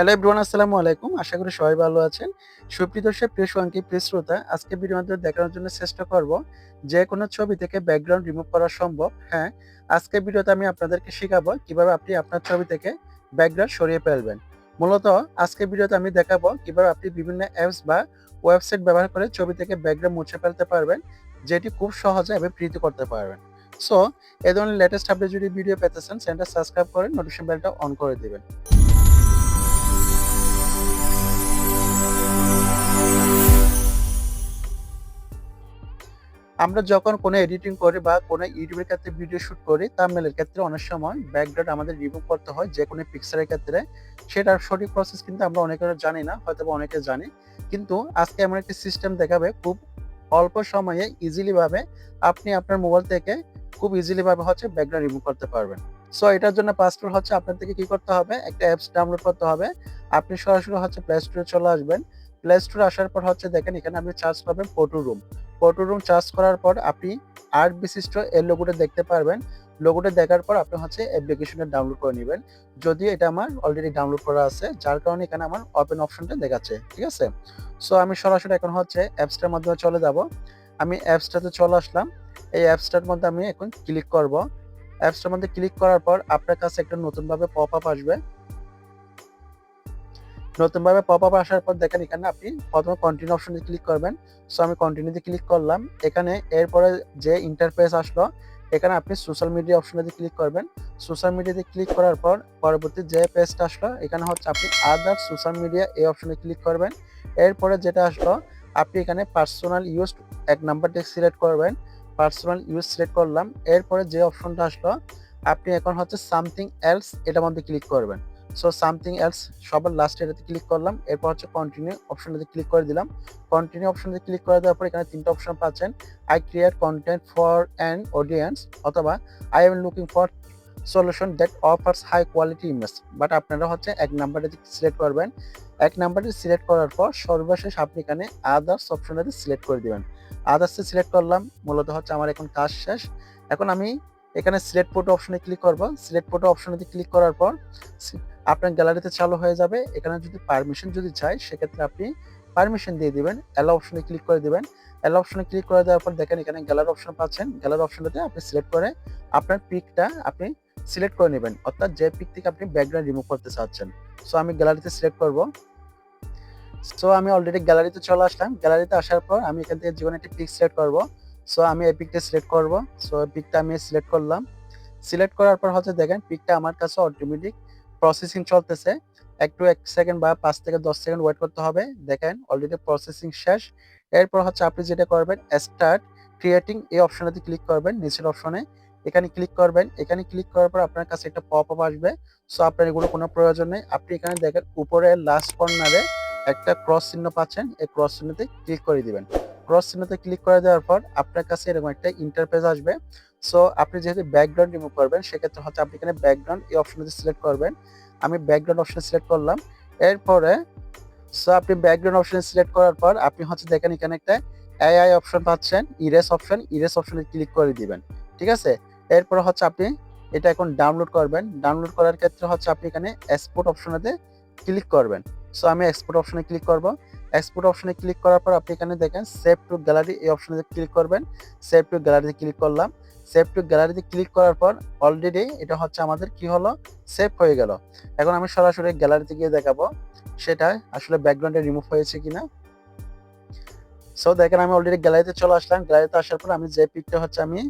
Hello everyone আসসালামু আলাইকুম। আশা করি সবাই ভালো আছেন। সুপ্রিয় দর্শক, প্রিয় সঙ্গী প্রিয় শ্রোতা আজকে ভিডিওর মাধ্যমে দেখানোর জন্য চেষ্টা করব যে কোনো ছবি থেকে ব্যাকগ্রাউন্ড রিমুভ করা সম্ভব। হ্যাঁ আজকে ভিডিওতে আমি আপনাদেরকে শেখাবো কীভাবে আপনি আপনার ছবি থেকে ব্যাকগ্রাউন্ড সরিয়ে ফেলবেন। মূলত আজকে ভিডিওতে আমি দেখাবো কীভাবে আপনি বিভিন্ন অ্যাপস বা ওয়েবসাইট ব্যবহার করে ছবি থেকে ব্যাকগ্রাউন্ড মুছে ফেলতে পারবেন, যেটি খুব সহজে এবং ফ্রিতে করতে পারবেন। সো এই ধরনের লেটেস্ট আপডেট যদি ভিডিও পেতে চান চ্যানেলটা সাবস্ক্রাইব করে নোটিফিকেশন বেলটা অন করে দিবেন। আমরা যখন কোনো এডিটিং করি বা কোনো ইউটিউবের ক্ষেত্রে ভিডিও শুট করি থাম্বনেলের ক্ষেত্রে অনেক সময় ব্যাকগ্রাউন্ড আমাদের রিমুভ করতে হয় যে কোনো পিকচারের ক্ষেত্রে। সেটার সঠিক প্রসেস কিন্তু আমরা অনেকে জানি না, হয়তো বা অনেকে জানি। কিন্তু আজকে এমন একটি সিস্টেম দেখাবে, খুব অল্প সময়ে ইজিলিভাবে আপনি আপনার মোবাইল থেকে খুব ইজিলিভাবে হচ্ছে ব্যাকগ্রাউন্ড রিমুভ করতে পারবেন। সো এটার জন্য পাসপোর্ট হচ্ছে আপনার থেকে কি করতে হবে? একটা অ্যাপস ডাউনলোড করতে হবে। আপনি সরাসরি হচ্ছে প্লে স্টোরে চলে আসবেন। প্লে স্টোরে আসার পর হচ্ছে দেখেন, এখানে আপনি চার্জ পাবেন photo room photo room charge করার পর আপনি আর্ট বিশিষ্ট এর লোগোটা দেখতে পারবেন। লোগোটা দেখার পর আপনি হচ্ছে অ্যাপ্লিকেশনটা ডাউনলোড করে নেবেন। যদিও এটা আমার অলরেডি ডাউনলোড করা আছে, যার কারণে এখানে আমার ওপেন অপশনটা দেখাচ্ছে, ঠিক আছে? সো আমি সরাসরি এখন হচ্ছে অ্যাপসটার মাধ্যমে চলে যাব। আমি অ্যাপসটাতে চলে আসলাম। এই অ্যাপসটার মধ্যে আমি এখন ক্লিক করব। অ্যাপসটার মধ্যে ক্লিক করার পর আপনার কাছে একটা নতুনভাবে পপ আপ আসবে। নতুনভাবে পপ আপ আসার পর দেখেন এখানে আপনি প্রথমে কন্টিনিউ অপশনে ক্লিক করবেন। সো আমি কন্টিনিউতে ক্লিক করলাম। এখানে এরপরে যে ইন্টারফেস আসলো, এখানে আপনি সোশ্যাল মিডিয়া অপশনে ক্লিক করবেন। সোশ্যাল মিডিয়াতে ক্লিক করার পর পরবর্তী যে পেজটা আসলো, এখানে হচ্ছে আপনি আদার সোশ্যাল মিডিয়া এই অপশনে ক্লিক করবেন। এরপরে যেটা আসলো, আপনি এখানে পার্সোনাল ইউজ এক নাম্বারটি সিলেক্ট করবেন। পার্সোনাল ইউজ সিলেক্ট করলাম। এরপরে যে অপশনটা আসলো, আপনি এখন হচ্ছে সামথিং এলস এটার মধ্যে ক্লিক করবেন। সো সামথিং এলস সবার লাস্ট এটাতে ক্লিক করলাম, এরপর হচ্ছে কন্টিনিউ অপশনটাতে ক্লিক করে দিলাম। কন্টিনিউ অপশনটাতে ক্লিক করে দেওয়ার পর এখানে তিনটা অপশন পাচ্ছেন। I create content for an audience অথবা I am looking for solution that offers high quality image but আপনারা হচ্ছে এক নাম্বারটাতে সিলেক্ট করবেন। এক নাম্বারটি সিলেক্ট করার পর সর্বশেষ আপনি এখানে আদার্স অপশনটাতে সিলেক্ট করে দিবেন। আদার্সে সিলেক্ট করলাম, মূলত হচ্ছে আমার এখন কাজ শেষ। এখন আমি এখানে সিলেক্ট ফটো অপশনে ক্লিক করব। সিলেক্ট ফটো অপশনে ক্লিক করার পর, আপনার গ্যালারিতে চালু হয়ে যাবে। এখানে যদি পারমিশন যদি চাই, সেক্ষেত্রে আপনি পারমিশন দিয়ে দিবেন। অ্যালো অপশনে ক্লিক করে দিবেন। অ্যালো অপশনে ক্লিক করে দেওয়ার পর দেখেন এখানে গ্যালারি অপশন পাচ্ছেন। গ্যালারি অপশনটাতে আপনি সিলেক্ট করে আপনার পিকটা আপনি সিলেক্ট করে নেবেন। অর্থাৎ যে পিক থেকে আপনি ব্যাকগ্রাউন্ড রিমুভ করতে চাচ্ছেন। সো আমি গ্যালারিতে সিলেক্ট করব। সো আমি অলরেডি গ্যালারিতে চলে আসলাম। গ্যালারিতে আসার পর আমি এখান থেকে যে কোনো একটি পিক সিলেক্ট করব। সো আমি এই পিকটা সিলেক্ট করব। সো পিকটা আমি সিলেক্ট করলাম। সিলেক্ট করার পর হচ্ছে দেখেন পিকটা আমার কাছে অটোমেটিক প্রসেসিং চলতেছে। একটু এক সেকেন্ড বা পাঁচ থেকে দশ সেকেন্ড ওয়েট করতে হবে। দেখেন অলরেডি প্রসেসিং শেষ। এরপর হচ্ছে আপনি যেটা করবেন স্টার্ট ক্রিয়েটিং এই অপশনটাতে ক্লিক করবেন, নিচের অপশনে এখানে ক্লিক করবেন। এখানে ক্লিক করার পর আপনার কাছে একটা পপ আপ আসবে। সো আপনার এগুলো কোনো প্রয়োজন নেই। আপনি এখানে দেখেন, উপরে লাস্ট কর্নারে একটা ক্রস চিহ্ন পাচ্ছেন। এই ক্রস চিহ্নতে ক্লিক করে দিবেন। ক্রস চিহ্নতে ক্লিক করে দেওয়ার পর আপনার কাছে এরকম একটা ইন্টারফেস আসবে। সো আপনি যেহেতু ব্যাকগ্রাউন্ড রিমুভ করবেন, সেক্ষেত্রে হচ্ছে আপনি এখানে ব্যাকগ্রাউন্ড এই অপশনটি সিলেক্ট করবেন। আমি ব্যাকগ্রাউন্ড অপশন সিলেক্ট করলাম। এরপরে সো আপনি ব্যাকগ্রাউন্ড অপশন সিলেক্ট করার পর আপনি হচ্ছে দেখেন এখানে একটা এআই অপশন পাচ্ছেন ইরেস অপশন ইরেস অপশনে ক্লিক করে দিবেন। ঠিক আছে? এরপরে হচ্ছে আপনি এটা এখন ডাউনলোড করবেন। ডাউনলোড করার ক্ষেত্রে হচ্ছে আপনি এখানে এক্সপোর্ট অপশনেতে ক্লিক করবেন। সো আমি এক্সপোর্ট অপশনে ক্লিক করব। এক্সপোর্ট অপশনে ক্লিক করার পর আপনি এখানে দেখেন সেভ টু গ্যালারি এই অপশনে ক্লিক করবেন। সেভ টু গ্যালারিতে ক্লিক করলাম। সেভ টু গ্যালারিতে ক্লিক করার পর অলরেডি এটা হচ্ছে আমাদের কি হলো? সেভ হয়ে গেল। এখন আমি সরাসরি গ্যালারিতে গিয়ে দেখাবো সেটা আসলে ব্যাকগ্রাউন্ডে রিমুভ হয়েছে কিনা। সো দেখেন আমি অলরেডি গ্যালারিতে চলে আসলাম। গ্যালারিতে আসার পর আমি যে পিকটা হচ্ছে আমি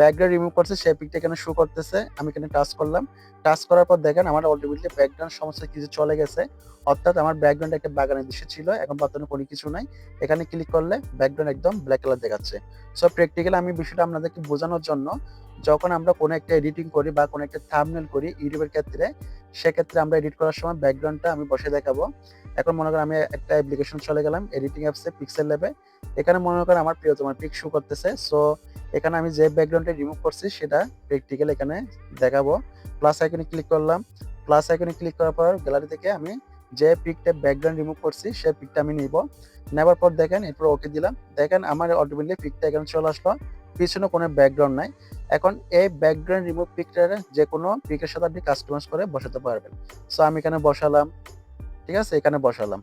ব্যাকগ্রাউন্ড রিমুভ করছে সেই পিকটা এখানে শো করতেছে। আমি এখানে টাচ করলাম। টাচ করার পর দেখেন, আমার অলরেডি ব্যাকগ্রাউন্ড সমস্ত কিছু চলে গেছে। অর্থাৎ আমার ব্যাকগ্রাউন্ড একটা বাগানের দৃশ্য ছিল, এখন বর্তমানে কোনো কিছু নাই। এখানে ক্লিক করলে ব্যাকগ্রাউন্ড একদম ব্ল্যাক কালার দেখাচ্ছে। সো প্র্যাকটিক্যালি আমি বিষয়টা আপনাদেরকে বোঝানোর জন্য, যখন আমরা কোনো একটা এডিটিং করি বা কোনো একটা থামনেল করি ইউটিউবের ক্ষেত্রে, সেক্ষেত্রে আমরা এডিট করার সময় ব্যাকগ্রাউন্ডটা আমি বসে দেখাবো। এখন মনে করেন আমি একটা অ্যাপ্লিকেশন চলে গেলাম এডিটিং অ্যাপসে পিক্সেল ল্যাবে এখানে মনে করেন আমার প্রিয় তোমার পিক শু করতেছে। সো এখানে আমি যে ব্যাকগ্রাউন্ডটা রিমুভ করছি সেটা প্র্যাকটিক্যাল এখানে দেখাবো। প্লাস আইকনে ক্লিক করলাম। প্লাস আইকনে ক্লিক করার পর গ্যালারি থেকে আমি যে পিকটা ব্যাকগ্রাউন্ড রিমুভ করছি সেই পিকটা আমি নিব। নেবার পর দেখেন, এরপর ওকে দিলাম। দেখেন, আমার অটোমেটিকলি পিকটা এখানে চলে আসলো। পিছনে কোনো ব্যাকগ্রাউন্ড নাই। এখন এই ব্যাকগ্রাউন্ড রিমুভ পিকটার যে কোনো পিকের সাথে আপনি কাস্টমাইজ করে বসাতে পারবেন। সো আমি এখানে বসালাম। ঠিক আছে? এখানে বসালাম।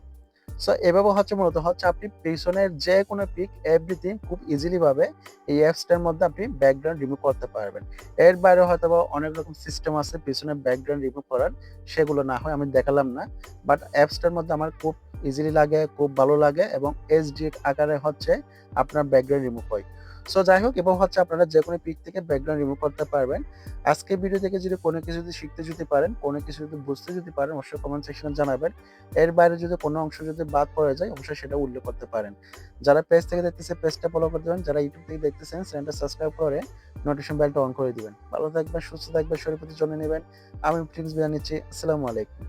সো এভাবে হচ্ছে মূলত হচ্ছে আপনি পিছনের যে কোনো পিক এভরিথিং খুব ইজিলি ভাবে এই অ্যাপসটার মধ্যে আপনি ব্যাকগ্রাউন্ড রিমুভ করতে পারবেন। এর বাইরে হয়তো বা অনেক রকম সিস্টেম আছে পিছনে ব্যাকগ্রাউন্ড রিমুভ করার, সেগুলো না হয় আমি দেখালাম না। বাট অ্যাপসটার মধ্যে আমার খুব ইজিলি লাগে, খুব ভালো লাগে এবং এইচডি আকারে হচ্ছে আপনার ব্যাকগ্রাউন্ড রিমুভ হয়। সো যাই হোক, এবং হচ্ছে আপনারা যে কোনো পিক থেকে ব্যাকগ্রাউন্ড রিমুভ করতে পারবেন। আজকে ভিডিও থেকে যদি কোনো কিছু যদি শিখতে যদি পারেন, কোনো কিছু যদি বুঝতে যদি পারেন, অবশ্যই কমেন্ট সেকশনে জানাবেন। এর বাইরে যদি কোনো অংশ যদি বাদ পড়ে যায়, অবশ্যই সেটা উল্লেখ করতে পারেন। যারা পেজ থেকে দেখতেছে পেজটা ফলো করে দেবেন। যারা ইউটিউব থেকে দেখতেছেন, চ্যানেলটা সাবস্ক্রাইব করে নোটিফিকেশন বেলটা অন করে দিবেন। ভালো থাকবেন, সুস্থ থাকবেন, শরীর প্রতি যত্ন নেবেন। আমি প্রিন্স বিদায় নিচ্ছি। আসসালামু আলাইকুম।